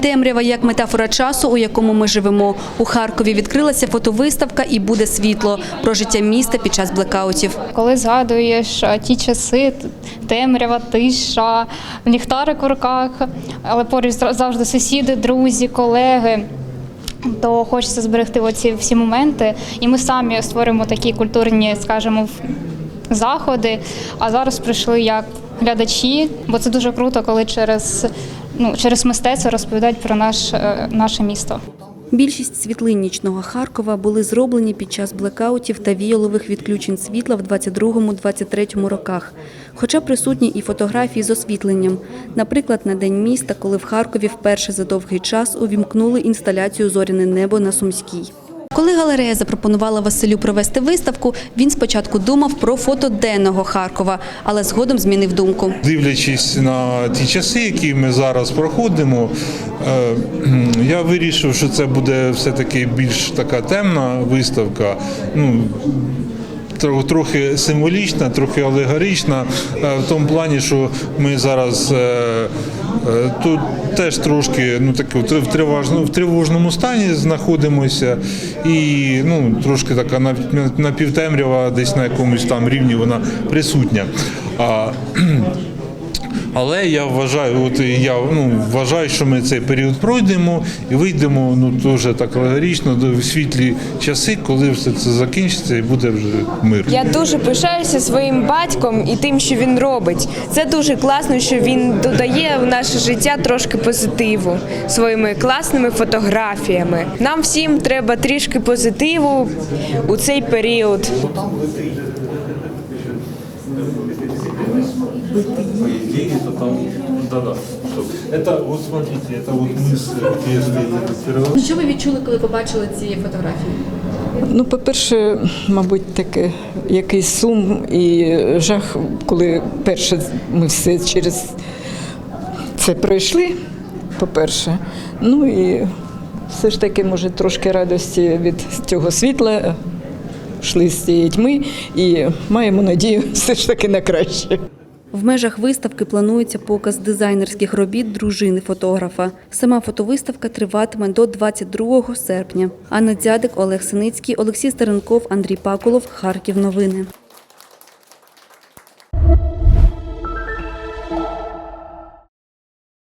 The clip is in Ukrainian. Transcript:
Темрява як метафора часу, у якому ми живемо. У Харкові відкрилася фотовиставка і буде світло про життя міста під час блекаутів. Коли згадуєш ті часи, темрява, тиша, ліхтарик в руках, але поруч завжди сусіди, друзі, колеги. То хочеться зберегти оці всі моменти, і ми самі створюємо такі культурні, скажімо, заходи. А зараз прийшли як глядачі, бо це дуже круто, коли через, ну, через мистецтво розповідають про наш, е, наше місто. Більшість світлин нічного Харкова були зроблені під час блекаутів та віялових відключень світла в 22-23 роках. Хоча присутні і фотографії з освітленням. Наприклад, на День міста, коли в Харкові вперше за довгий час увімкнули інсталяцію Зоряне небо на Сумській. Коли галерея запропонувала Василю провести виставку, він спочатку думав про фото денного Харкова, але згодом змінив думку. Дивлячись на ті часи, які ми зараз проходимо, е, я вирішив, що це буде все-таки більш така темна виставка. Ну, Трохи символічна, трохи алегорична, е, в тому плані, що ми зараз е, е, тут теж трошки ну, так в трив- тривожному, в тривожному стані знаходимося, і ну, трошки така нап- напівтемрява, десь на якомусь там рівні вона присутня. А, але я вважаю, от я ну, вважаю, що ми цей період пройдемо і вийдемо ну дуже так алегорично до світлі часи, коли все це закінчиться і буде вже мир. Я дуже пишаюся своїм батьком і тим, що він робить. Це дуже класно, що він додає в наше життя трошки позитиву своїми класними фотографіями. Нам всім треба трішки позитиву у цей період. деньги, то там да-да. Это вот смотрите, это вот мы с если Що ви відчули, коли побачили ці фотографії? Ну, по-перше, мабуть, таке якийсь сум і жах, коли перше ми все через це пройшли, по-перше. Ну і все ж таки, може, трошки радості від цього світла, йшли з цієї тьми і маємо надію все ж таки на краще. В межах виставки планується показ дизайнерських робіт дружини фотографа. Сама фотовиставка триватиме до 22 серпня. Анна Дзядик, Олег Синицький, Олексій Старенков, Андрій Пакулов. Харків. Новини.